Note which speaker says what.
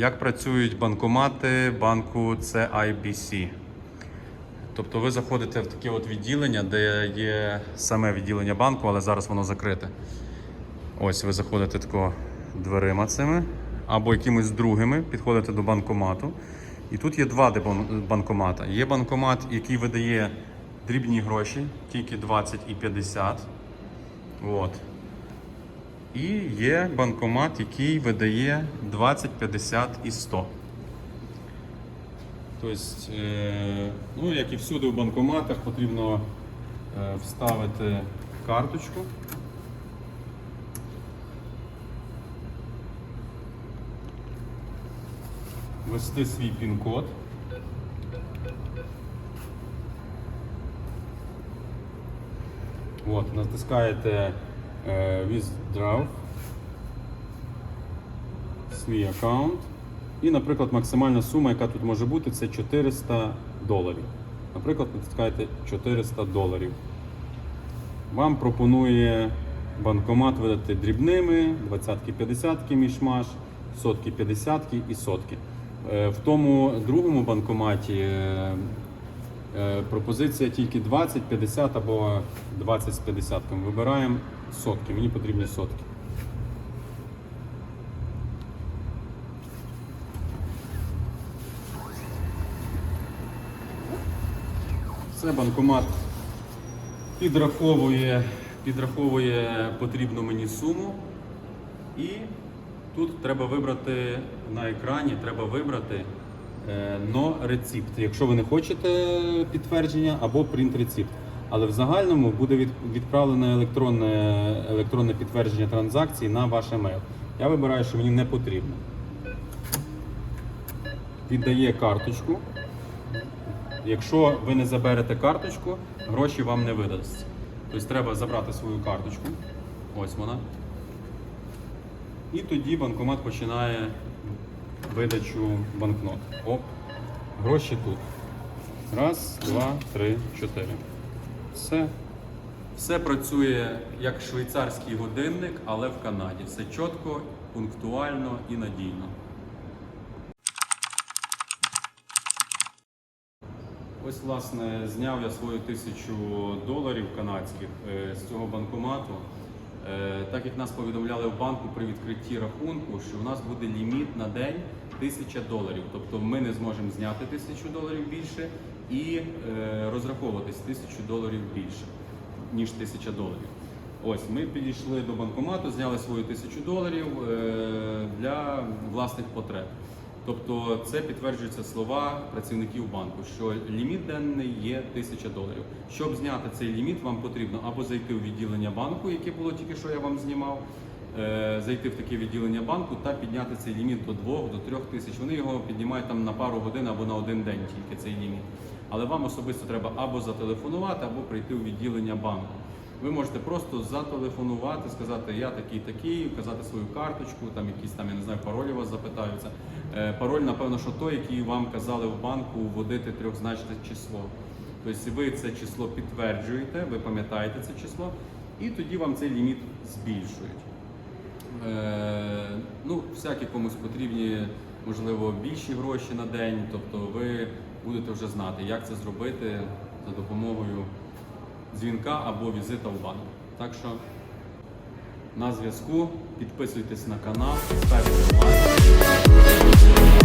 Speaker 1: як працюють банкомати банку CIBC. Тобто ви заходите в таке от відділення, де є саме відділення банку, але зараз воно закрите. Ось ви заходите тако дверима цими або якимись другими, підходите до банкомату. І тут є два банкомата. Є банкомат, який видає дрібні гроші, тільки 20 і 50. От. І є банкомат, який видає 20, 50 і 100. Тобто, е, ну, як і всюди в банкоматах, потрібно е, вставити карточку. Ввести свій пін-код. Натискаєте Withdraw, свій аккаунт. І, наприклад, максимальна сума, яка тут може бути, це 400 доларів. Наприклад, натискаєте 400 доларів. Вам пропонує банкомат видати дрібними, 20-ки, 50-ки мішмаш, сотки, 50-ки і сотки. Е, В тому другому банкоматі е, е, пропозиція тільки 20, 50 або 20 з 50. Вибираємо сотки. Мені потрібні сотки. Це банкомат підраховує, підраховує потрібну мені суму. І тут треба вибрати на екрані, треба вибрати е, но рецепт. Якщо ви не хочете підтвердження або принт рецепт. Але в загальному буде від, відправлене електронне, електронне підтвердження транзакції на ваш емейл. Я вибираю, що мені не потрібно. Віддає карточку. Якщо ви не заберете карточку, гроші вам не видасться. Тобто треба забрати свою карточку. Ось вона. І тоді банкомат починає видачу банкнот. Оп. Гроші тут. Раз, два, три, чотири. Все. Все працює як швейцарський годинник, але в Канаді. Все чітко, пунктуально і надійно. Ось, власне, зняв я свою тисячу доларів канадських е, з цього банкомату. Е, Так як нас повідомляли в банку при відкритті рахунку, що у нас буде ліміт на день 1000 доларів. Тобто ми не зможемо зняти тисячу доларів більше і е, розраховуватись тисячу доларів більше, ніж 1000 доларів. Ось ми підійшли до банкомату, зняли свою тисячу доларів е, для власних потреб. Тобто це підтверджуються слова працівників банку, що ліміт денний є 1000 доларів. Щоб зняти цей ліміт, вам потрібно або зайти у відділення банку, яке було тільки що я вам знімав, зайти в таке відділення банку та підняти цей ліміт до 2 до 3 тисяч. Вони його піднімають там на пару годин або на один день тільки цей ліміт. Але вам особисто треба або зателефонувати, або прийти у відділення банку. Ви можете просто зателефонувати, сказати, я такий такий, вказати свою карточку, там якісь там, я не знаю, паролі вас запитаються. Е, Пароль, напевно, що той, який вам казали в банку вводити трьохзначне число. Тобто ви це число підтверджуєте, ви пам'ятаєте це число, і тоді вам цей ліміт збільшують. Е, ну, всякі комусь потрібні, можливо, більші гроші на день, тобто ви будете вже знати, як це зробити за допомогою дзвінка або візита в банк. Так що на зв'язку, підписуйтесь на канал, ставте лайк.